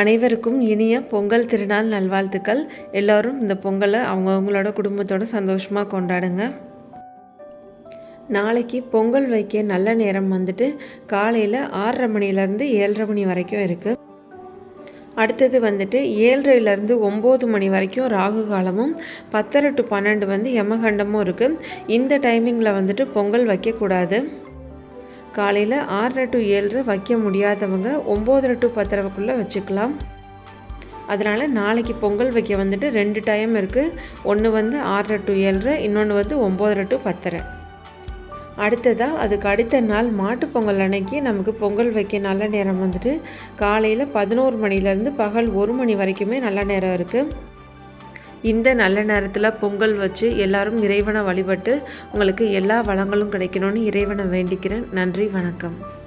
அனைவருக்கும் இனிய பொங்கல் திருநாள் நல்வாழ்த்துக்கள். எல்லோரும் இந்த பொங்கலை அவங்கவுங்களோட குடும்பத்தோட சந்தோஷமாக கொண்டாடுங்க. நாளைக்கு பொங்கல் வைக்க நல்ல நேரம் வந்துட்டு காலையில் ஆறரை மணிலேருந்து ஏழரை மணி வரைக்கும் இருக்குது அடுத்தது வந்துட்டு ஏழரைலேருந்து ஒம்பது மணி வரைக்கும் ராகு காலமும் பத்தரை டு பன்னெண்டு வந்து யமகண்டமும் இருக்குது இந்த டைமிங்கில் வந்துட்டு பொங்கல் வைக்கக்கூடாது. காலையில் ஆறரை டு ஏழரை வைக்க முடியாதவங்க ஒம்போதரை டு பத்தரைக்குள்ளே வச்சுக்கலாம். அதனால் நாளைக்கு பொங்கல் வைக்க வந்துட்டு ரெண்டு டைம் இருக்குது ஒன்று வந்து ஆறரை டு ஏழரை இன்னொன்று வந்து ஒம்போதரை டு பத்தரை. அடுத்ததாக அதுக்கு அடுத்த நாள் மாட்டுப் பொங்கல் அன்னைக்கு நமக்கு பொங்கல் வைக்க நல்ல நேரம் வந்துட்டு காலையில் பதினோரு மணிலேருந்து பகல் ஒரு மணி வரைக்குமே நல்ல நேரம் இருக்குது இந்த நல்ல நேரத்தில் பொங்கல் வச்சு எல்லாரும் இறைவனை வழிபட்டு உங்களுக்கு எல்லா வளங்களும் கிடைக்கணும்னு இறைவனை வேண்டிக்கிறேன். நன்றி வணக்கம்.